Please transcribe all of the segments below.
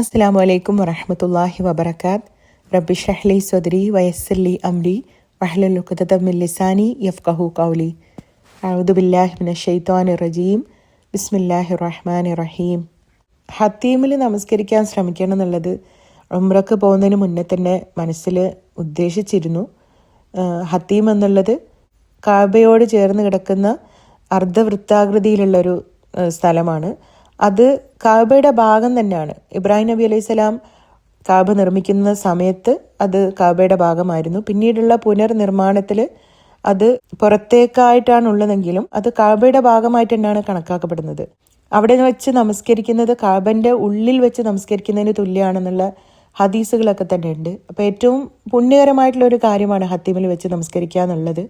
അസ്സാം വലൈക്കും വറഹമത്തല്ലാഹി വബർക്കാത്ത് റബ്ബി ഷഹ്ലി സ്വദരി വയസ്സലി അംരി വഹലുഖുദമിൽ ലിസാനി യഫ്കഹു കൗലി അഴുദുബില്ലാഹിമിന ഷെയ്ത്താൻ റജീം. ബിസ്മില്ലാഹി റഹ്മാൻ റഹീം. ഹത്തീമിൽ നമസ്കരിക്കാൻ ശ്രമിക്കണം എന്നുള്ളത് ഉംറക്ക് പോകുന്നതിന് മുന്നേ തന്നെ മനസ്സിൽ ഉദ്ദേശിച്ചിരുന്നു. ഹത്തീം എന്നുള്ളത് കാബയോട് ചേർന്ന് കിടക്കുന്ന അർദ്ധവൃത്താകൃതിയിലുള്ളൊരു സ്ഥലമാണ്. അത് കാബയുടെ ഭാഗം തന്നെയാണ്. ഇബ്രാഹിം നബി അലൈഹി സ്വലാം കാബ നിർമ്മിക്കുന്ന സമയത്ത് അത് കാബയുടെ ഭാഗമായിരുന്നു. പിന്നീടുള്ള പുനർനിർമ്മാണത്തിൽ അത് പുറത്തേക്കായിട്ടാണ് ഉള്ളതെങ്കിലും അത് കാബയുടെ ഭാഗമായിട്ട് തന്നെയാണ് കണക്കാക്കപ്പെടുന്നത്. അവിടെ വെച്ച് നമസ്കരിക്കുന്നത് കാബന്റെ ഉള്ളിൽ വെച്ച് നമസ്കരിക്കുന്നതിന് തുല്യമാണെന്നുള്ള ഹദീസുകളൊക്കെ തന്നെ ഉണ്ട് അപ്പോൾ ഏറ്റവും പുണ്യകരമായിട്ടുള്ള ഒരു കാര്യമാണ് ഹത്തീമിൽ വെച്ച് നമസ്കരിക്കുക എന്നുള്ളത്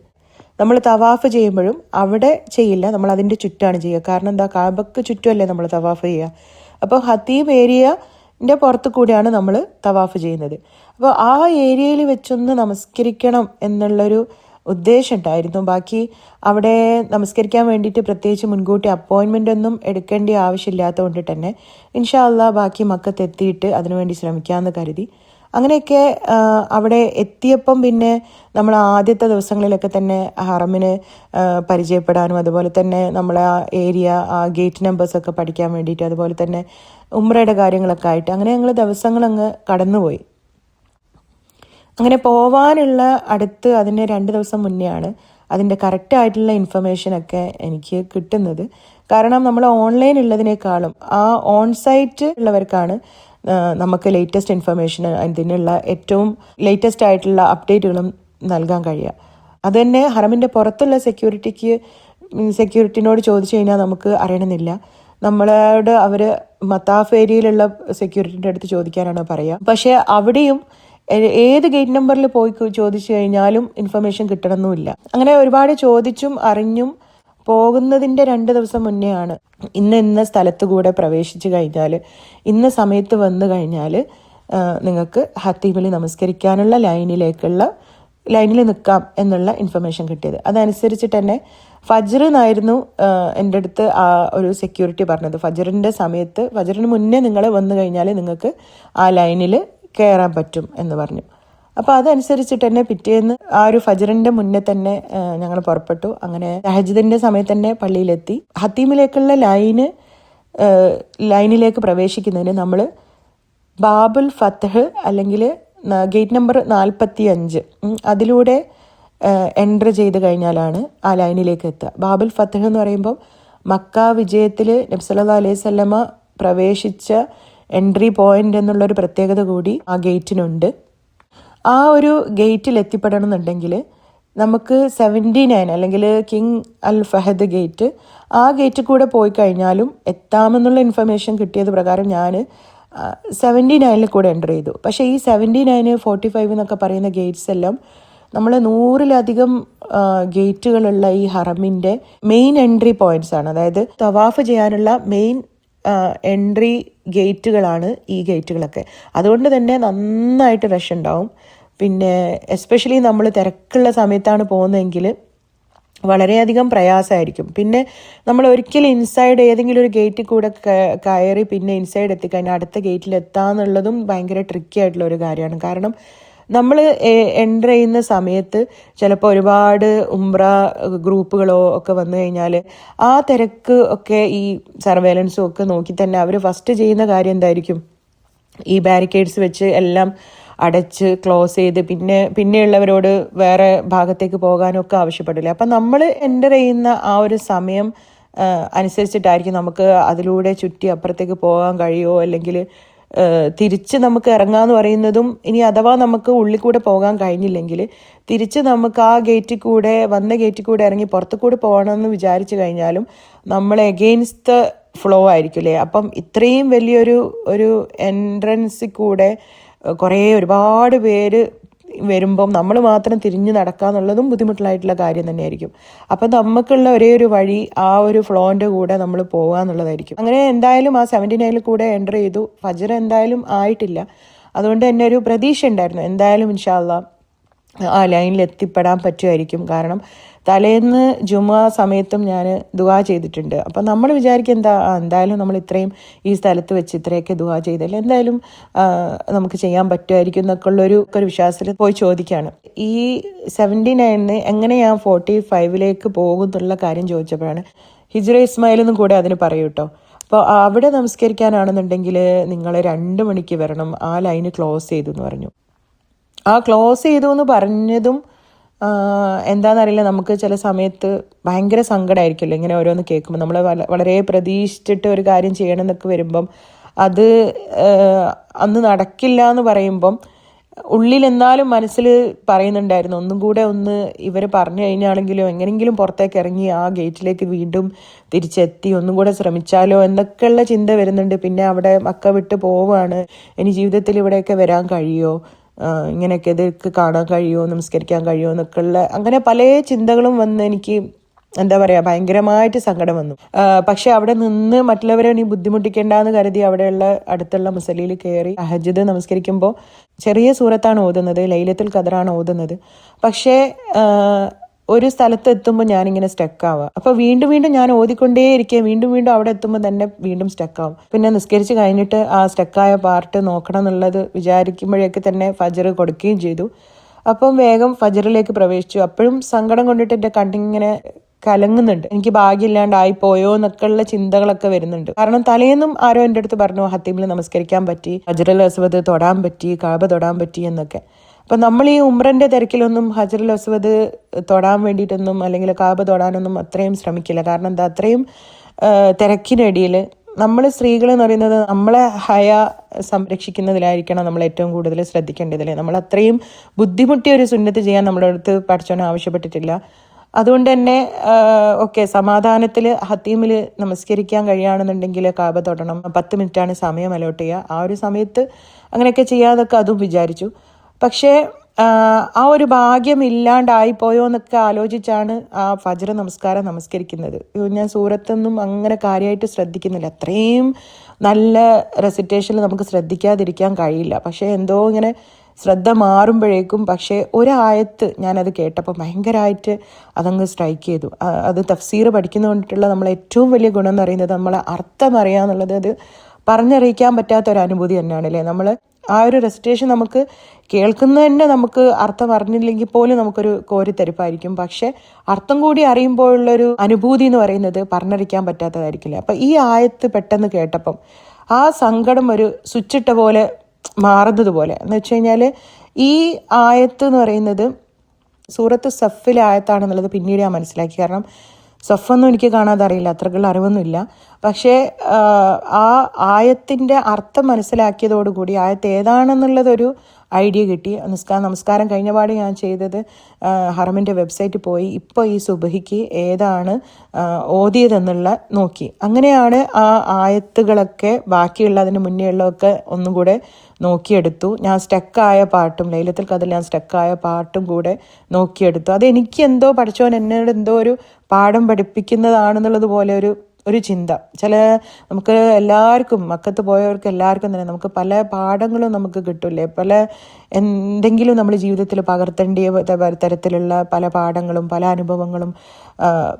നമ്മൾ തവാഫ് ചെയ്യുമ്പോഴും അവിടെ ചെയ്യില്ല നമ്മൾ അതിന്റെ ചുറ്റാണ് ചെയ്യുക. കാരണം എന്താ? കാബക്ക് ചുറ്റുമല്ലേ നമ്മൾ തവാഫ് ചെയ്യുക. അപ്പോൾ ഹത്തീബ് ഏരിയന്റെ പുറത്ത് കൂടിയാണ് നമ്മൾ തവാഫ് ചെയ്യുന്നത്. അപ്പോൾ ആ ഏരിയയിൽ വെച്ചൊന്ന് നമസ്കരിക്കണം എന്നുള്ളൊരു ഉദ്ദേശം ഉണ്ടായിരുന്നു. ബാക്കി അവിടെ നമസ്കരിക്കാൻ വേണ്ടിയിട്ട് പ്രത്യേകിച്ച് മുൻകൂട്ടി അപ്പോയിൻമെന്റ് ഒന്നും എടുക്കേണ്ട ആവശ്യമില്ലാത്തതുകൊണ്ട് തന്നെ ഇൻഷാ അള്ളാഹ് ബാക്കി മക്കത്തെത്തിയിട്ട് അതിനുവേണ്ടി ശ്രമിക്കാമെന്ന് കരുതി. അങ്ങനെയൊക്കെ അവിടെ എത്തിയപ്പം പിന്നെ നമ്മൾ ആദ്യത്തെ ദിവസങ്ങളിലൊക്കെ തന്നെ ഹറമിന് പരിചയപ്പെടാനും അതുപോലെ തന്നെ നമ്മളെ ആ ഏരിയ ആ ഗേറ്റ് നമ്പേഴ്സൊക്കെ പഠിക്കാൻ വേണ്ടിയിട്ട് അതുപോലെ തന്നെ ഉമ്രയുടെ കാര്യങ്ങളൊക്കെ ആയിട്ട് അങ്ങനെ ഞങ്ങൾ ദിവസങ്ങളങ്ങ് കടന്നുപോയി. അങ്ങനെ പോവാനുള്ള അടുത്ത് അതിന് രണ്ട് ദിവസം മുന്നെയാണ് അതിന്റെ കറക്റ്റായിട്ടുള്ള ഇൻഫർമേഷനൊക്കെ എനിക്ക് കിട്ടുന്നത്. കാരണം നമ്മൾ ഓൺലൈൻ ഉള്ളതിനേക്കാളും ആ ഓൺസൈറ്റ് ഉള്ളവർക്കാണ് നമുക്ക് ലേറ്റസ്റ്റ് ഇൻഫർമേഷൻ അതിനുള്ള ഏറ്റവും ലേറ്റസ്റ്റ് ആയിട്ടുള്ള അപ്ഡേറ്റുകളും നൽകാൻ കഴിയുക. അത് തന്നെ ഹറമിന്റെ പുറത്തുള്ള സെക്യൂരിറ്റിക്ക് സെക്യൂരിറ്റിനോട് ചോദിച്ചു കഴിഞ്ഞാൽ നമുക്ക് അറിയണമെന്നില്ല. നമ്മളോട് അവർ മത്താഫ് ഏരിയയിലുള്ള സെക്യൂരിറ്റിന്റെ അടുത്ത് ചോദിക്കാനാണ് പറയുക. പക്ഷേ അവിടെയും ഏത് ഗേറ്റ് നമ്പറിൽ പോയി ചോദിച്ചു കഴിഞ്ഞാലും ഇൻഫർമേഷൻ കിട്ടണമെന്നുമില്ല. അങ്ങനെ ഒരുപാട് ചോദിച്ചും അറിഞ്ഞും പോകുന്നതിന്റെ രണ്ട് ദിവസം മുന്നേ ആണ്. ഇന്ന ഇന്ന സ്ഥലത്ത് കൂടെ പ്രവേശിച്ചു കഴിഞ്ഞാൽ ഇന്ന സമയത്ത് വന്നു കഴിഞ്ഞാൽ നിങ്ങൾക്ക് ഹത്തിമലി നമസ്കരിക്കാനുള്ള ലൈനിലേക്കുള്ള ലൈനിൽ നിൽക്കാം എന്നുള്ള ഇൻഫർമേഷൻ കിട്ടിയത്. അതനുസരിച്ചിട്ട് തന്നെ ഫജർ എന്നായിരുന്നു എന്റെ അടുത്ത് ആ ഒരു സെക്യൂരിറ്റി പറഞ്ഞത്. ഫജറിന്റെ സമയത്ത് ഫജറിന് മുന്നേ നിങ്ങൾ വന്നു കഴിഞ്ഞാൽ നിങ്ങൾക്ക് ആ ലൈനിൽ കയറാൻ പറ്റും എന്ന് പറഞ്ഞു. അപ്പോൾ അതനുസരിച്ചിട്ട് തന്നെ പിറ്റേന്ന് ആ ഒരു ഫജറിന്റെ മുന്നേ തന്നെ ഞങ്ങൾ പുറപ്പെട്ടു. അങ്ങനെ തഹജിദിന്റെ സമയത്ത് തന്നെ പള്ളിയിലെത്തി. ഹത്തീമിലേക്കുള്ള ലൈന് ലൈനിലേക്ക് പ്രവേശിക്കുന്നതിന് നമ്മൾ ബാബുൽ ഫത്തഹ് അല്ലെങ്കിൽ ഗേറ്റ് നമ്പർ നാൽപ്പത്തി അഞ്ച് അതിലൂടെ എൻട്രി ചെയ്ത് കഴിഞ്ഞാലാണ് ആ ലൈനിലേക്ക് എത്തുക. ബാബുൽ ഫത്തഹ് എന്ന് പറയുമ്പോൾ മക്ക വിജയത്തിൽ നബ്സല്ലാ അലൈഹി സ്വല്ലമ പ്രവേശിച്ച എൻട്രി പോയിന്റ് എന്നുള്ളൊരു പ്രത്യേകത കൂടി ആ ഗേറ്റിനുണ്ട്. ആ ഒരു ഗേറ്റിൽ എത്തിപ്പെടണം എന്നുണ്ടെങ്കിൽ നമുക്ക് സെവന്റി നയൻ അല്ലെങ്കിൽ കിങ് അൽ ഫഹദ് ഗേറ്റ് ആ ഗേറ്റിൽ കൂടെ പോയി കഴിഞ്ഞാലും എത്താമെന്നുള്ള ഇൻഫർമേഷൻ കിട്ടിയത് പ്രകാരം ഞാൻ സെവന്റി നയനിൽ കൂടെ എന്റർ ചെയ്തു. പക്ഷേ ഈ സെവന്റി നയന് ഫോർട്ടി ഫൈവ് എന്നൊക്കെ പറയുന്ന ഗേറ്റ്സ് എല്ലാം നമ്മൾ നൂറിലധികം ഗേറ്റുകളുള്ള ഈ ഹറമിന്റെ മെയിൻ എൻട്രി പോയിന്റ്സ് ആണ്. അതായത് തവാഫ് ചെയ്യാനുള്ള മെയിൻ എൻട്രി ഗേറ്റുകളാണ് ഈ ഗേറ്റുകളൊക്കെ. അതുകൊണ്ട് തന്നെ നന്നായിട്ട് റഷ് ഉണ്ടാവും. പിന്നെ എസ്പെഷ്യലി നമ്മൾ തിരക്കുള്ള സമയത്താണ് പോകുന്നതെങ്കിൽ വളരെയധികം പ്രയാസമായിരിക്കും. പിന്നെ നമ്മൾ ഒരിക്കലും ഇൻസൈഡ് ഏതെങ്കിലും ഒരു ഗേറ്റിൽ കൂടെ കയറി പിന്നെ ഇൻസൈഡ് എത്തിക്കഴിഞ്ഞാൽ അടുത്ത ഗേറ്റിൽ എത്താന്നുള്ളതും ഭയങ്കര ട്രിക്കി ആയിട്ടുള്ള ഒരു കാര്യമാണ്. കാരണം നമ്മൾ എന്റർ ചെയ്യുന്ന സമയത്ത് ചിലപ്പോൾ ഒരുപാട് ഉംറ ഗ്രൂപ്പുകളോ ഒക്കെ വന്നു കഴിഞ്ഞാൽ ആ തിരക്ക് ഒക്കെ ഈ സർവേലൻസും ഒക്കെ നോക്കി തന്നെ അവർ ഫസ്റ്റ് ചെയ്യുന്ന കാര്യം എന്തായിരിക്കും? ഈ ബാരിക്കേഡ്സ് വെച്ച് എല്ലാം അടച്ച് ക്ലോസ് ചെയ്ത് പിന്നെ പിന്നെയുള്ളവരോട് വേറെ ഭാഗത്തേക്ക് പോകാനൊക്കെ ആവശ്യപ്പെടില്ല. അപ്പം നമ്മൾ എന്റർ ചെയ്യുന്ന ആ ഒരു സമയം അനുസരിച്ചിട്ടായിരിക്കും നമുക്ക് അതിലൂടെ ചുറ്റി അപ്പുറത്തേക്ക് പോകാൻ കഴിയുമോ അല്ലെങ്കിൽ തിരിച്ച് നമുക്ക് ഇറങ്ങാന്ന് പറയുന്നതും ഇനി അഥവാ നമുക്ക് ഉള്ളിൽ കൂടെ പോകാൻ കഴിഞ്ഞില്ലെങ്കിൽ തിരിച്ച് നമുക്ക് ആ ഗേറ്റിൽ കൂടെ വന്ന ഗേറ്റിൽ കൂടെ ഇറങ്ങി പുറത്തു കൂടെ പോകണമെന്ന് വിചാരിച്ചു കഴിഞ്ഞാലും നമ്മൾ എഗെയിൻസ്റ്റ് ഫ്ലോ ആയിരിക്കും അല്ലേ? അപ്പം ഇത്രയും വലിയൊരു ഒരു എൻട്രൻസിൽ കൂടെ കുറേ ഒരുപാട് പേര് വരുമ്പം നമ്മൾ മാത്രം തിരിഞ്ഞു നടക്കാന്നുള്ളതും ബുദ്ധിമുട്ടായിട്ടുള്ള കാര്യം തന്നെയായിരിക്കും. അപ്പം നമുക്കുള്ള ഒരേ ഒരു വഴി ആ ഒരു ഫ്ലോന്റെ കൂടെ നമ്മൾ പോകുക എന്നുള്ളതായിരിക്കും. അങ്ങനെ എന്തായാലും ആ സെവന്റി നയനിൽ കൂടെ എന്റർ ചെയ്തു. ഫജർ എന്തായാലും ആയിട്ടില്ല. അതുകൊണ്ട് തന്നെ ഒരു പ്രതീക്ഷ ഉണ്ടായിരുന്നു. എന്തായാലും ഇൻഷാല്ല ആ ലൈനിൽ എത്തിപ്പെടാൻ പറ്റുമായിരിക്കും. കാരണം തലേന്ന് ജുമാ സമയത്തും ഞാൻ ദുവാ ചെയ്തിട്ടുണ്ട്. അപ്പം നമ്മൾ വിചാരിക്കും എന്താ എന്തായാലും നമ്മൾ ഇത്രയും ഈ സ്ഥലത്ത് വെച്ച് ഇത്രയൊക്കെ ദുവാ ചെയ്തല്ലേ എന്തായാലും നമുക്ക് ചെയ്യാൻ പറ്റുമായിരിക്കും എന്നൊക്കെ ഉള്ളൊരു ഒരു വിശ്വാസത്തിൽ പോയി ചോദിക്കുകയാണ്. ഈ സെവന്റി നയനിന് എങ്ങനെ ഞാൻ ഫോർട്ടി ഫൈവിലേക്ക് പോകും എന്നുള്ള കാര്യം ചോദിച്ചപ്പോഴാണ് ഹിജ്ര ഇസ്മായിലൊന്നും കൂടെ അതിന് പറയൂ കേട്ടോ അപ്പോൾ അവിടെ നമസ്കരിക്കാനാണെന്നുണ്ടെങ്കിൽ നിങ്ങൾ രണ്ട് മണിക്ക് വരണം. ആ ലൈന് ക്ലോസ് ചെയ്തു എന്ന് പറഞ്ഞു. ആ ക്ലോസ് ചെയ്തു എന്ന് പറഞ്ഞതും എന്താണെന്നറിയില്ല നമുക്ക് ചില സമയത്ത് ഭയങ്കര സങ്കടമായിരിക്കുമല്ലോ ഇങ്ങനെ ഓരോന്ന് കേൾക്കുമ്പോൾ നമ്മൾ വളരെ പ്രതീക്ഷിച്ചിട്ട് ഒരു കാര്യം ചെയ്യണം എന്നൊക്കെ വരുമ്പം അത് അന്ന് നടക്കില്ല എന്ന് പറയുമ്പം ഉള്ളിൽ എന്നാലും മനസ്സിൽ പറയുന്നുണ്ടായിരുന്നു. ഒന്നും കൂടെ ഒന്ന് ഇവർ പറഞ്ഞു കഴിഞ്ഞാണെങ്കിലും എങ്ങനെയെങ്കിലും പുറത്തേക്ക് ഇറങ്ങി ആ ഗേറ്റിലേക്ക് വീണ്ടും തിരിച്ചെത്തി ഒന്നും കൂടെ ശ്രമിച്ചാലോ എന്നൊക്കെയുള്ള ചിന്ത വരുന്നുണ്ട്. പിന്നെ അവിടെ മക്ക വിട്ട് പോവാണ്. ഇനി ജീവിതത്തിൽ ഇവിടെയൊക്കെ വരാൻ കഴിയുമോ ഇങ്ങനെയൊക്കെ ഇതൊക്കെ കാണാൻ കഴിയുമോ നമസ്കരിക്കാൻ കഴിയുമോ എന്നൊക്കെയുള്ള അങ്ങനെ പല ചിന്തകളും വന്ന് എനിക്ക് എന്താ പറയുക ഭയങ്കരമായിട്ട് സങ്കടം വന്നു. പക്ഷെ അവിടെ നിന്ന് മറ്റുള്ളവരെ ഇനി ബുദ്ധിമുട്ടിക്കേണ്ടെന്ന് കരുതി അവിടെയുള്ള അടുത്തുള്ള മുസലിയിൽ കയറി അഹജിദ് നമസ്കരിക്കുമ്പോൾ ചെറിയ സൂറത്താണ് ഓതുന്നത് ലൈലത്തുൽ ഖദറാണ് ഓതുന്നത്. പക്ഷേ ഒരു സ്ഥലത്ത് എത്തുമ്പോൾ ഞാനിങ്ങനെ സ്റ്റക്ക് ആവുക അപ്പൊ വീണ്ടും വീണ്ടും ഞാൻ ഓതിക്കൊണ്ടേയിരിക്കുക വീണ്ടും വീണ്ടും അവിടെ എത്തുമ്പോൾ തന്നെ വീണ്ടും സ്റ്റക്ക് ആവും. പിന്നെ നിസ്കരിച്ച് കഴിഞ്ഞിട്ട് ആ സ്റ്റക്കായ പാർട്ട് നോക്കണം എന്നുള്ളത് വിചാരിക്കുമ്പോഴേക്ക് തന്നെ ഫജർ കൊടുക്കുകയും ചെയ്തു. അപ്പം വേഗം ഫജറിലേക്ക് പ്രവേശിച്ചു. അപ്പോഴും സങ്കടം കൊണ്ടിട്ട് എന്റെ കണ്ണിങ്ങനെ കലങ്ങുന്നുണ്ട്. എനിക്ക് ഭാഗ്യമില്ലാണ്ടായി പോയോ എന്നൊക്കെയുള്ള ചിന്തകളൊക്കെ വരുന്നുണ്ട്. കാരണം തലേന്നും ആരോ എന്റെ അടുത്ത് പറഞ്ഞു ഹത്തീമിൽ നമസ്കരിക്കാൻ പറ്റി ഹജറൽ അസ്വദ് തൊടാൻ പറ്റി കാബ തൊടാൻ പറ്റി എന്നൊക്കെ. അപ്പം നമ്മൾ ഈ ഉമ്രന്റെ തിരക്കിലൊന്നും ഹജറുൽ അസ്വദ് തൊടാൻ വേണ്ടിയിട്ടൊന്നും അല്ലെങ്കിൽ കാബ് തൊടാനൊന്നും അത്രയും ശ്രമിക്കില്ല. കാരണം എന്താ? അത്രയും തിരക്കിനടിയിൽ നമ്മൾ സ്ത്രീകൾ എന്ന് പറയുന്നത് നമ്മളെ ഹയ സംരക്ഷിക്കുന്നതിലായിരിക്കണം നമ്മൾ ഏറ്റവും കൂടുതൽ ശ്രദ്ധിക്കേണ്ടതില്ലേ നമ്മൾ അത്രയും ബുദ്ധിമുട്ടിയ ഒരു സുന്നത്ത് ചെയ്യാൻ നമ്മുടെ അടുത്ത് പഠിച്ചോൻ ആവശ്യപ്പെട്ടിട്ടില്ല. അതുകൊണ്ട് തന്നെ ഓക്കെ സമാധാനത്തിൽ ഹത്തീമിൽ നമസ്കരിക്കാൻ കഴിയുകയാണെന്നുണ്ടെങ്കിൽ കാബ തൊടണം. പത്ത് മിനിറ്റാണ് സമയം അലോട്ട് ചെയ്യുക. ആ ഒരു സമയത്ത് അങ്ങനെയൊക്കെ ചെയ്യാതൊക്കെ അതും വിചാരിച്ചു. പക്ഷേ ആ, ഒരു ഭാഗ്യം ഇല്ലാണ്ടായിപ്പോയോ എന്നൊക്കെ ആലോചിച്ചാണ് ആ ഫജർ നമസ്കാരം നമസ്കരിക്കുന്നത്. ഞാൻ സൂറത്തൊന്നും അങ്ങനെ കാര്യമായിട്ട് ശ്രദ്ധിക്കുന്നില്ല. അത്രയും നല്ല റെസിറ്റേഷനിൽ നമുക്ക് ശ്രദ്ധിക്കാതിരിക്കാൻ കഴിയില്ല. പക്ഷേ എന്തോ ഇങ്ങനെ ശ്രദ്ധ മാറുമ്പോഴേക്കും പക്ഷേ ഒരായത്ത് ഞാനത് കേട്ടപ്പോൾ ഭയങ്കരമായിട്ട് അതങ്ങ് സ്ട്രൈക്ക് ചെയ്തു. അത് തഫ്സീർ പഠിക്കുന്നതുകൊണ്ടിട്ടുള്ള നമ്മളെ ഏറ്റവും വലിയ ഗുണം എന്ന് പറയുന്നത് നമ്മളെ അർത്ഥം അറിയാന്നുള്ളത് അത് പറഞ്ഞറിയിക്കാൻ പറ്റാത്ത ഒരു തന്നെയാണ് അല്ലേ നമ്മൾ ആ ഒരു റെസിറ്റേഷൻ നമുക്ക് കേൾക്കുന്ന തന്നെ നമുക്ക് അർത്ഥം അറിഞ്ഞില്ലെങ്കിൽ പോലും നമുക്കൊരു കോരിത്തരിപ്പായിരിക്കും. പക്ഷെ അർത്ഥം കൂടി അറിയുമ്പോഴുള്ളൊരു അനുഭൂതി എന്ന് പറയുന്നത് പറഞ്ഞറിയിക്കാൻ പറ്റാത്തതായിരിക്കില്ല? അപ്പം ഈ ആയത്ത് പെട്ടെന്ന് കേട്ടപ്പം ആ സങ്കടം ഒരു സ്വിച്ചിട്ട പോലെ മാറുന്നത് പോലെ എന്ന് വെച്ച് കഴിഞ്ഞാൽ ഈ ആയത്ത് എന്ന് പറയുന്നത് സൂറത്ത് സഫിലെ ആയത്താണെന്നുള്ളത് പിന്നീട് ഞാൻ മനസ്സിലാക്കി. കാരണം സഫൊന്നും എനിക്ക് കാണാതെ അറിയില്ല. അത്രക്കുള്ള അറിവൊന്നുമില്ല. പക്ഷേ ആ ആയത്തിന്റെ അർത്ഥം മനസ്സിലാക്കിയതോടുകൂടി ആയത്ത് ഏതാണെന്നുള്ളതൊരു ഐഡിയ കിട്ടി. നിസ്കാ നമസ്കാരം കഴിഞ്ഞ പാട് ഞാൻ ചെയ്തത് ഹറമിന്റെ വെബ്സൈറ്റിൽ പോയി. ഇപ്പോൾ ഈ സുബഹിക്ക് ഏതാണ് ഓതിയതെന്നുള്ള നോക്കി. അങ്ങനെയാണ് ആ ആയത്തുകളൊക്കെ ബാക്കിയുള്ള അതിന് മുന്നേ ഉള്ളതൊക്കെ ഒന്നും കൂടെ നോക്കിയെടുത്തു. ഞാൻ സ്റ്റക്കായ പാട്ടും ലൈലത്തിൽ കഥയിൽ ഞാൻ സ്റ്റക്കായ പാട്ടും കൂടെ നോക്കിയെടുത്തു. അത് എനിക്ക് എന്തോ പഠിച്ചവൻ എന്നോട് എന്തോ ഒരു പാഠം പഠിപ്പിക്കുന്നതാണെന്നുള്ളത് പോലെ ഒരു ഒരു ചിന്ത. ചില നമുക്ക് എല്ലാവർക്കും മക്കത്ത് പോയവർക്ക് എല്ലാവർക്കും തന്നെ നമുക്ക് പല പാഠങ്ങളും നമുക്ക് കിട്ടില്ലേ? പല എന്തെങ്കിലും നമ്മൾ ജീവിതത്തിൽ പകർത്തേണ്ടിയ തരത്തിലുള്ള പല പാഠങ്ങളും പല അനുഭവങ്ങളും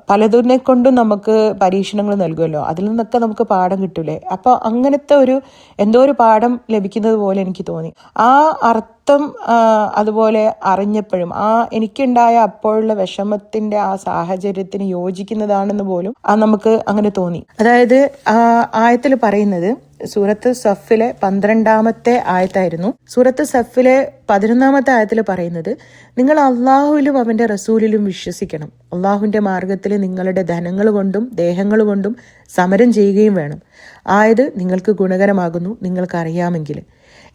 പലതിനെ കൊണ്ടും നമുക്ക് പരീക്ഷണങ്ങൾ നൽകുമല്ലോ. അതിൽ നിന്നൊക്കെ നമുക്ക് പാഠം കിട്ടൂലേ അപ്പോൾ അങ്ങനത്തെ ഒരു എന്തോ ഒരു പാഠം ലഭിക്കുന്നത് പോലെ എനിക്ക് തോന്നി. ആ അർത്ഥം ആ, അതുപോലെ അറിഞ്ഞപ്പോഴും ആ എനിക്കുണ്ടായ അപ്പോഴുള്ള വിഷമത്തിന്റെ ആ സാഹചര്യത്തിന് യോജിക്കുന്നതാണെന്ന് പോലും ആ നമുക്ക് അങ്ങനെ തോന്നി. അതായത് ആ ആയത്തിൽ പറയുന്നത് സൂറത്ത് സഫിലെ പന്ത്രണ്ടാമത്തെ ആയത്തായിരുന്നു. സൂറത്ത് സഫിലെ പതിനൊന്നാമത്തെ ആയത്തിൽ പറയുന്നത് നിങ്ങൾ അള്ളാഹുവിലും അവന്റെ റസൂലിലും വിശ്വസിക്കണം. അള്ളാഹുവിന്റെ മാർഗത്തിൽ നിങ്ങളുടെ ധനങ്ങൾ കൊണ്ടും ദേഹങ്ങൾ കൊണ്ടും സമരം ചെയ്യുകയും വേണം. ആയത് നിങ്ങൾക്ക് ഗുണകരമാകുന്നു നിങ്ങൾക്കറിയാമെങ്കിൽ